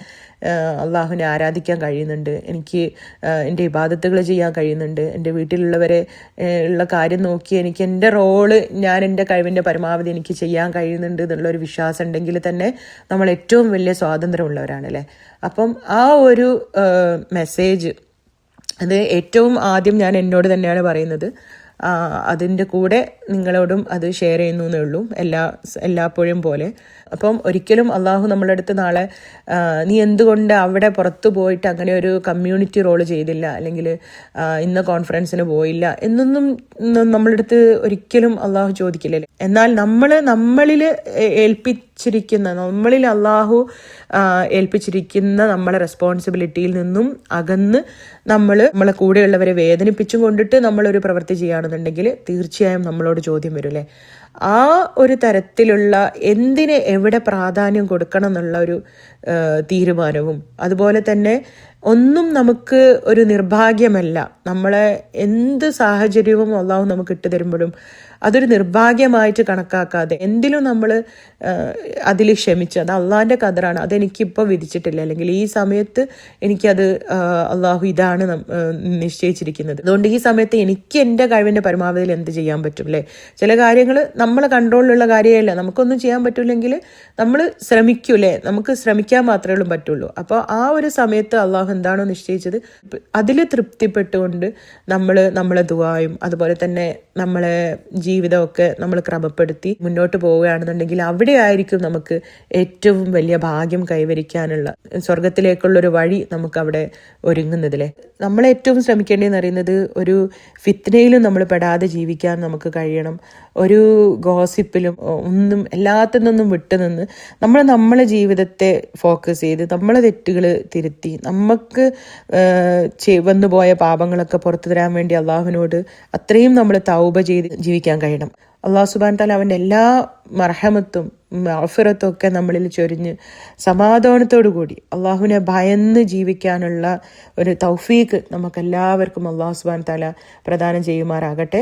അള്ളാഹുവിനെ ആരാധിക്കാൻ കഴിയുന്നുണ്ട്. എനിക്ക് എന്റെ ഇബാദത്തുകൾ ചെയ്യാൻ കഴിയുന്നുണ്ട്. എന്റെ വീട്ടിലുള്ളവരെ ഉള്ള കാര്യം നോക്കി എനിക്ക് എന്റെ റോൾ ഞാൻ എന്റെ കഴിവിന്റെ പരമാവധി എനിക്ക് ചെയ്യാൻ കഴിയുന്നുണ്ട് എന്നുള്ളൊരു വിശ്വാസം ഉണ്ടെങ്കിൽ തന്നെ നമ്മൾ ഏറ്റവും വലിയ സ്വാതന്ത്ര്യമുള്ളവരാണ് അല്ലേ അപ്പം ആ ഒരു മെസ്സേജ് അത് ഏറ്റവും ആദ്യം ഞാൻ എന്നോട് തന്നെയാണ് പറയുന്നത്. അതിന്റെ കൂടെ നിങ്ങളോടും അത് ഷെയർ ചെയ്യുന്നു എന്നേ ഉള്ളൂ. എല്ലാ എല്ലാപ്പോഴും പോലെ. അപ്പം ഒരിക്കലും അള്ളാഹു നമ്മളുടെ അടുത്ത് നാളെ നീ എന്തുകൊണ്ട് അവിടെ പുറത്തു പോയിട്ട് അങ്ങനെ ഒരു കമ്മ്യൂണിറ്റി റോൾ ചെയ്തില്ല? അല്ലെങ്കിൽ ഇന്ന കോൺഫറൻസിന് പോയില്ല? എന്നൊന്നും നമ്മളുടെ അടുത്ത് ഒരിക്കലും അള്ളാഹു ചോദിക്കില്ലല്ലേ? എന്നാൽ നമ്മൾ നമ്മളിൽ ഏൽപ്പിച്ചിരിക്കുന്ന നമ്മളിൽ അള്ളാഹു ഏൽപ്പിച്ചിരിക്കുന്ന നമ്മളെ റെസ്പോൺസിബിലിറ്റിയിൽ നിന്നും അകന്ന് നമ്മൾ നമ്മളെ കൂടെയുള്ളവരെ വേദനിപ്പിച്ചും കൊണ്ടിട്ട് നമ്മളൊരു പ്രവൃത്തി ചെയ്യുകയാണെന്നുണ്ടെങ്കിൽ തീർച്ചയായും നമ്മളോട് ചോദ്യം വരും അല്ലേ? ആ ഒരു തരത്തിലുള്ള എന്തിനെ എവിടെ പ്രാധാന്യം കൊടുക്കണം എന്നുള്ള ഒരു തീരുമാനവും അതുപോലെ തന്നെ ഒന്നും നമുക്ക് ഒരു നിർഭാഗ്യമല്ല. നമ്മളെ എന്ത് സാഹചര്യവും അള്ളാഹു നമുക്ക് ഇട്ട് തരുമ്പോഴും അതൊരു നിർഭാഗ്യമായിട്ട് കണക്കാക്കാതെ എന്തിലും നമ്മൾ അതിൽ ക്ഷമിച്ച് അത് അള്ളാഹിന്റെ കതറാണ് അതെനിക്കിപ്പോൾ വിധിച്ചിട്ടില്ല. അല്ലെങ്കിൽ ഈ സമയത്ത് എനിക്കത് അള്ളാഹു ഇതാണ് നിശ്ചയിച്ചിരിക്കുന്നത്. അതുകൊണ്ട് ഈ സമയത്ത് എനിക്ക് എന്റെ കഴിവിന്റെ പരമാവധിയിൽ എന്ത് ചെയ്യാൻ പറ്റും അല്ലേ ചില കാര്യങ്ങൾ നമ്മൾ കൺട്രോളിലുള്ള കാര്യമല്ല. നമുക്കൊന്നും ചെയ്യാൻ പറ്റില്ലെങ്കിൽ നമ്മൾ ശ്രമിക്കൂലേ നമുക്ക് ശ്രമിക്കാൻ മാത്രമേ ഉള്ളൂ പറ്റുള്ളൂ. അപ്പോൾ ആ ഒരു സമയത്ത് അള്ളാഹു എന്താണോ നിശ്ചയിച്ചത്. അതിൽ തൃപ്തിപ്പെട്ടുകൊണ്ട് നമ്മൾ നമ്മളെ ദുവായും അതുപോലെ തന്നെ നമ്മളെ ജീവിതമൊക്കെ നമ്മൾ ക്രമപ്പെടുത്തി മുന്നോട്ട് പോവുകയാണെന്നുണ്ടെങ്കിൽ അവിടെ ആയിരിക്കും നമുക്ക് ഏറ്റവും വലിയ ഭാഗ്യം കൈവരിക്കാനുള്ള സ്വർഗത്തിലേക്കുള്ളൊരു വഴി നമുക്ക് അവിടെ ഒരുങ്ങുന്നതിലെ. നമ്മൾ ഏറ്റവും ശ്രമിക്കേണ്ടതെന്ന് പറയുന്നത് ഒരു ഫിത്നയിലും നമ്മൾ പെടാതെ ജീവിക്കാൻ നമുക്ക് കഴിയണം. ഒരു ഗോസിപ്പിലും ഒന്നും എല്ലാത്തിൽ നിന്നും വിട്ടുനിന്ന് നമ്മൾ നമ്മളെ ജീവിതത്തെ ഫോക്കസ് ചെയ്ത് നമ്മളെ തെറ്റുകൾ തിരുത്തി നമുക്ക് വന്നുപോയ പാപങ്ങളൊക്കെ പുറത്തു തരാൻ വേണ്ടി അള്ളാഹുവിനോട് അത്രയും നമ്മൾ തൗബ ചെയ്ത് ജീവിക്കാൻ കഴിയണം. അള്ളാഹു സുബാൻ താല അവന്റെ എല്ലാ മർഹമത്തും അഫിറത്തും ഒക്കെ നമ്മളിൽ ചൊരിഞ്ഞ് സമാധാനത്തോടു കൂടി അള്ളാഹുവിനെ ഭയന്ന് ജീവിക്കാനുള്ള ഒരു തൗഫീക്ക് നമുക്കെല്ലാവർക്കും അള്ളാഹു സുബാൻ താല പ്രദാനം ചെയ്യുമാറാകട്ടെ.